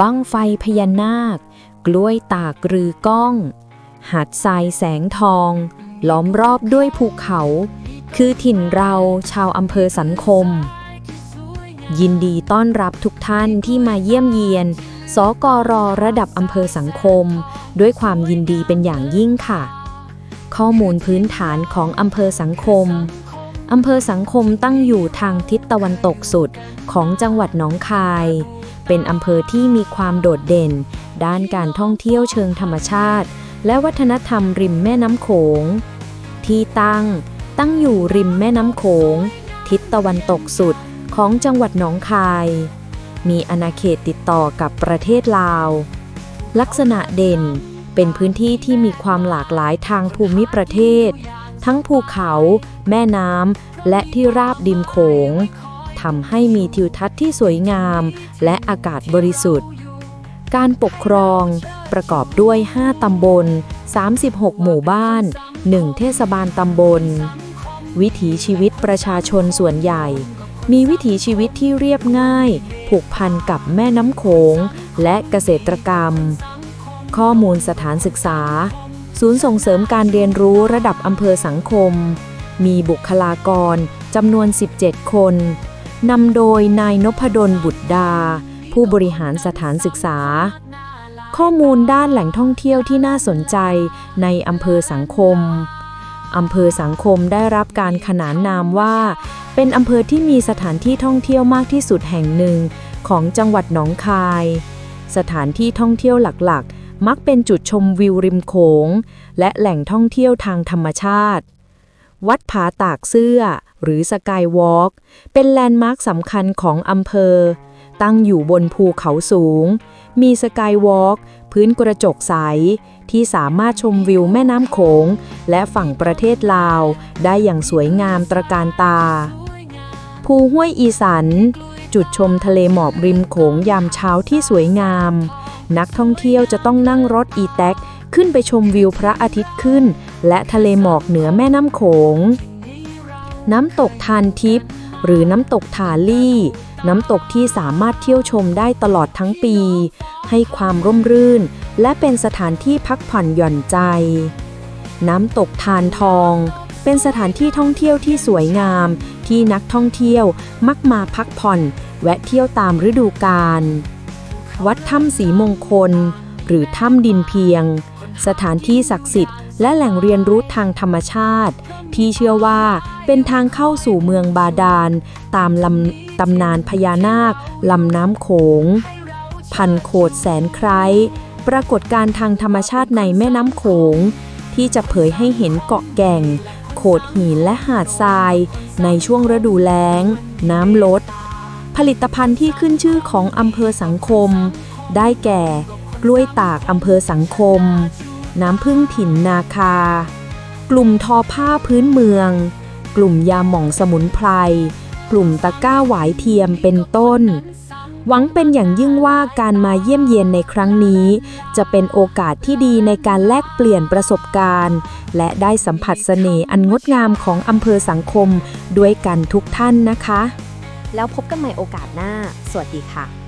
บั้งไฟพญานาค กล้วยตากรือก้อง หาดทรายแสงทอง ล้อมรอบด้วยภูเขา คือถิ่นเราชาวอำเภอสันคม ยินดีต้อนรับทุกท่านที่มาเยี่ยมเยียน สกรระดับอำเภอสังคม ด้วยความยินดีเป็นอย่างยิ่งค่ะ ข้อมูลพื้นฐานของอำเภอสังคม อำเภอสังคมตั้งอยู่ทางทิศตะวันตกสุดของจังหวัดหนองคาย เป็นอำเภอที่มีความโดดเด่น ด้านการท่องเที่ยวเชิงธรรมชาติ และวัฒนธรรมริมแม่น้ำโขง ที่ตั้งตั้งอยู่ริมแม่น้ำโขง ทิศตะวันตกสุดของจังหวัดหนองคาย มีอาณาเขตติดต่อกับประเทศลาว ลักษณะเด่นเป็นพื้นที่ที่มีความหลากหลายทางภูมิประเทศ ทั้งภูเขา แม่น้ำและที่ราบดิมโขงทำให้มีทิวทัศน์ที่สวยงาม และอากาศบริสุทธิ์ การปกครองประกอบด้วย 5 ตำบล 36 หมู่บ้าน 1 เทศบาลตำบล วิถีชีวิตประชาชนส่วนใหญ่ มีวิถีชีวิตที่เรียบง่าย ผูกพันกับแม่น้ำโขงและเกษตรกรรม ข้อมูลสถานศึกษา ศูนย์ส่งเสริมการเรียนรู้ระดับอำเภอสังคม มีบุคลากรจำนวน 17 คน นำโดยนายนพดลบุตรดา ผู้บริหารสถานศึกษา ข้อมูลด้านแหล่งท่องเที่ยวที่น่าสนใจในอำเภอสังคมอำเภอสังคมได้รับการขนานนามว่า เป็นอำเภอที่มีสถานที่ท่องเที่ยวมากที่สุดแห่งหนึ่งของจังหวัดหนองคาย สถานที่ท่องเที่ยวหลักๆ มักเป็นจุดชมวิวริมโขง และแหล่งท่องเที่ยวทางธรรมชาติ วัดผาตากเสื้อ หรือสกายวอล์กเป็นแลนด์มาร์คสำคัญของอำเภอ ตั้งอยู่บนภูเขาสูง มีสกายวอล์กพื้นกระจกใส ที่สามารถชมวิวแม่น้ำโขง และฝั่งประเทศลาว ได้อย่างสวยงามตระการตา ภูห้วยอีสัน จุดชมทะเลหมอกริมโขงยามเช้าที่สวยงาม นักท่องเที่ยวจะต้องนั่งรถอีแท็กขึ้นไปชมวิวพระอาทิตย์ขึ้น และทะเลหมอกเหนือแม่น้ำโขง น้ำตกทานทิพย์หรือน้ำตกทาลี่ น้ำตกที่สามารถเที่ยวชมได้ตลอดทั้งปี ให้ความร่มรื่น และเป็นสถานที่พักผ่อนหย่อนใจ น้ำตกทานทอง เป็นสถานที่ท่องเที่ยวที่สวยงาม ที่นักท่องเที่ยวมักมาพักผ่อน แวะเที่ยวตามฤดูกาล วัดถ้ำสีมงคล หรือถ้ำดินเพียง สถานที่ศักดิ์สิทธิ์และแหล่งเรียนรู้ทางธรรมชาติ ที่เชื่อว่าเป็นทางเข้าสู่เมืองบาดาล ตามลำตำนานพญานาคลำน้ำโขง พันโขดแสนไคร้ปรากฏการทางธรรมชาติในแม่น้ำโขง ที่จะเผยให้เห็นเกาะแก่ง โขดหินและหาดทราย ในช่วงฤดูแล้ง น้ำลด ผลิตภัณฑ์ที่ขึ้นชื่อของอำเภอสังคม ได้แก่ กล้วยตากอำเภอสังคม น้ำพึ่งถิ่นนาคา กลุ่มทอผ้าพื้นเมือง กลุ่มยาหม่องสมุนไพร กลุ่มตะก้าหวายเทียมเป็นต้น หวังเป็นอย่างยิ่งว่าการมาเยี่ยมเยียนในครั้งนี้ จะเป็นโอกาสที่ดีในการแลกเปลี่ยนประสบการณ์ และได้สัมผัสเสน่ห์อันงดงามของอำเภอสังคมด้วยกันทุกท่านนะคะ แล้วพบกันใหม่โอกาสหน้า สวัสดีค่ะ